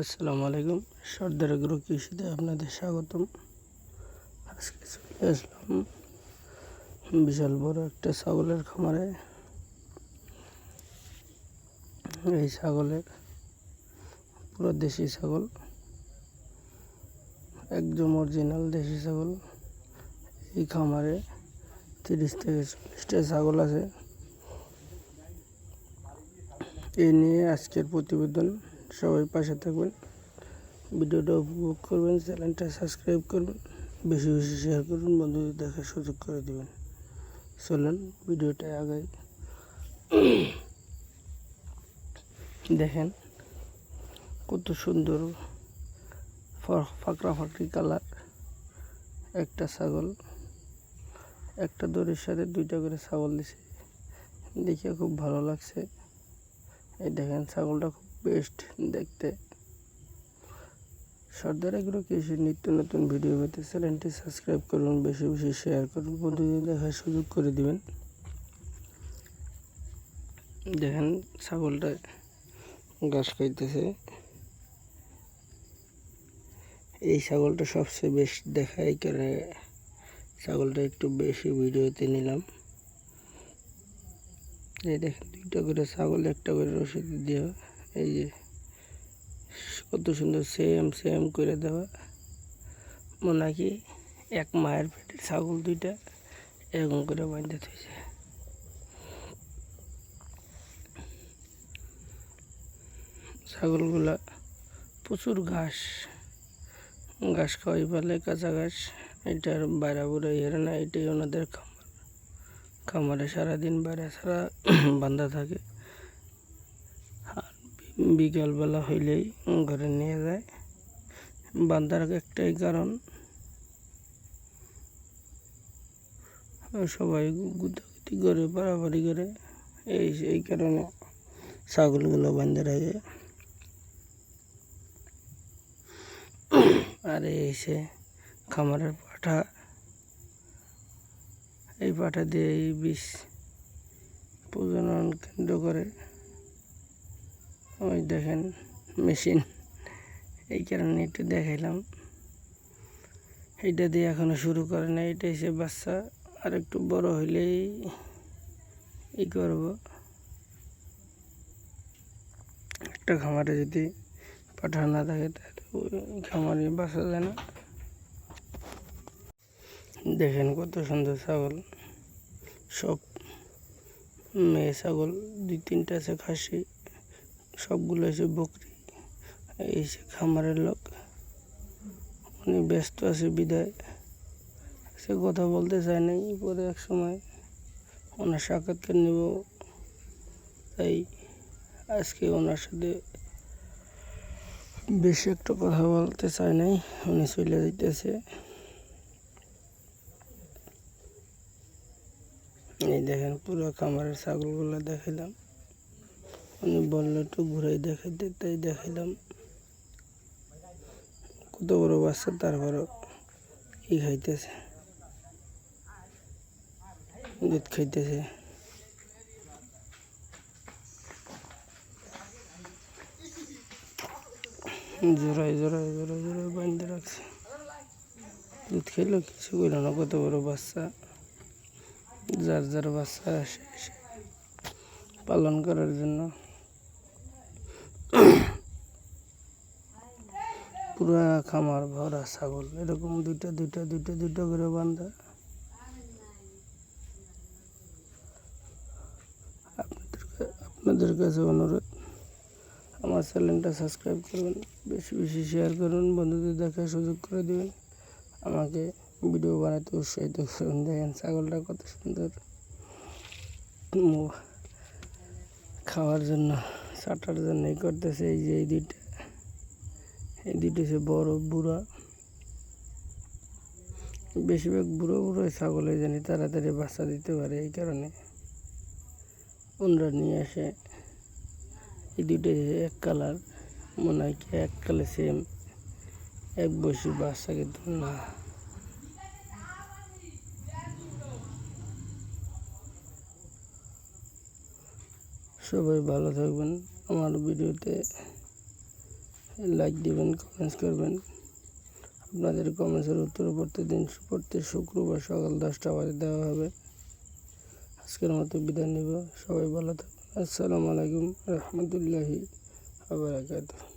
আসসালামু আলাইকুম। সর্দার এগ্রো কৃষিতে আপনাদের স্বাগতম। আজকে চলে আসলাম বিশাল বড় একটা ছাগলের খামারে। এই ছাগলের পুরো দেশি ছাগল, একদম অরিজিনাল দেশি ছাগল। এই খামারে তিরিশ থেকে চল্লিশটা ছাগল আছে। এই নিয়ে আজকের প্রতিবেদন। সবাই পাশে থাকবেন। ভিডিওটা উপভোগ করবেন, চ্যানেলটা সাবস্ক্রাইব করবেন, বেশি বেশি শেয়ার করুন, বন্ধুদের দেখার সুযোগ করে দেবেন। চলেন, ভিডিওটা আগাই। দেখেন, কত সুন্দর ফাঁকড়া ফাঁকড়ি কালার। একটা ছাগল, একটা দড়ির সাথে দুইটা করে ছাগল দিছে। দেখে খুব ভালো লাগছে। এই দেখেন, ছাগলটা বেস্ট দেখতে। সর্দার এগুলো কৃষির নিত্য নতুন ভিডিও পেতে চ্যানেলটি সাবস্ক্রাইব করুন, বেশি বেশি শেয়ার করুন, বন্ধুদের দেখার সুযোগ করে দিবেন। দেখেন ছাগলটা ঘাস খাইতেছে। এই ছাগলটা সবচেয়ে বেশ দেখা, এই কারণে ছাগলটা একটু বেশি ভিডিওতে নিলাম। এই দেখেন দুইটা করে ছাগল, একটা করে রসিদ দেওয়া এই যে, কত সুন্দর সেম সেম করে দেওয়া। মনে কি এক মায়ের পেটের ছাগল দুইটা, এরকম করে বাঁধতে থইছে। ছাগলগুলা প্রচুর ঘাস। ঘাস খাওয়াই পালে কাঁচা ঘাস, এটার বাইরা বুড়া ইয়ে না, এটাই ওনাদের খামার। খামারে সারাদিন বাইরে সারা বান্ধা থাকে। বিকালবেলা হইলেই ঘরে নিয়ে যায়। বান্ধার একটাই কারণ। সবাই গুতাগুতি করে, বাড়াবাড়ি করে। এই এই কারণে ছাগলগুলো বান্ধে রাখে। আর এই এসে খামারের পাঠা। এই পাঠা দিয়ে এই বিষ প্রজনন কেন্দ্র করে। ওই দেখেন মেশিন। এই কারণে একটু দেখাইলাম। এইটা দিয়ে এখনও শুরু করে না এটা এসে বাচ্চা। আর একটু বড় হইলেই ই করব। একটা খামারে যদি পাঠা না থাকে, তাহলে ওই খামারে বাসা যায় না। দেখেন কত সুন্দর ছাগল। সব মেয়ে ছাগল। দুই তিনটা আছে খাসি। সবগুলো আছে বকরি। এই খামারের লোক। উনি ব্যস্ত আছে বিদায়। সে কথা বলতে চায় নাই পরে এক সময় ওনার সাক্ষাৎকার নেব। তাই আজকে ওনার সাথে বেশি একটা কথা বলতে চায় নাই, উনি চলে যাইতেছে। এই দেখেন পুরো খামারের ছাগলগুলো দেখাইলাম। উনি বলল একটু ঘুরাই দেখাইতে, তাই দেখাইলাম। কত বড় বাচ্চা, তারপরও ই খাইতেছে? দুধ খাইতেছে। জোড়ায় জোড়ায় জোড়ায় জোড়ায় বাঁধতে রাখছে। দুধ খেলো কিছু করল না, কত বড় বাচ্চা। যার যার বাচ্চা আসে। পালন করার জন্য। পুরা খামার ভরা ছাগল। এরকম দুইটা দুইটা দুইটা দুইটা করে বান্ধা। আপনাদের আপনাদের কাছে অনুরোধ, আমার চ্যানেলটা সাবস্ক্রাইব করবেন, বেশি বেশি শেয়ার করুন, বন্ধুদের দেখার সুযোগ করে দেবেন। আমাকে ভিডিও বানাতে উৎসাহিত করুন। দেখেন ছাগলটা কত সুন্দর। খাওয়ার জন্য চাটার জন্য এই করতেছে। এই যে, এই দুইটা। এই দুইটা হচ্ছে বড় বুড়া। বেশিরভাগ বুড়ো বুড়ো ছাগলে জানি তাড়াতাড়ি বাচ্চা দিতে পারে, এই কারণে ওনরা নিয়ে আসে। এই হচ্ছে এক কালার, মনে হয় কি এক কালার সেম এক বসি বাচ্চা কিন্তু না। সবাই ভালো থাকবেন। আমার ভিডিওতে লাইক দিবেন কমেন্টস করবেন। আপনাদের কমেন্টসের উত্তর প্রতিদিন প্রত্যেক শুক্রবার সকাল দশটা বাজে দেওয়া হবে। আজকের মতো বিদায় নেব। সবাই ভালো থাকবেন। আসসালামু আলাইকুম রহমতুল্লাহি আবরাকাতুহ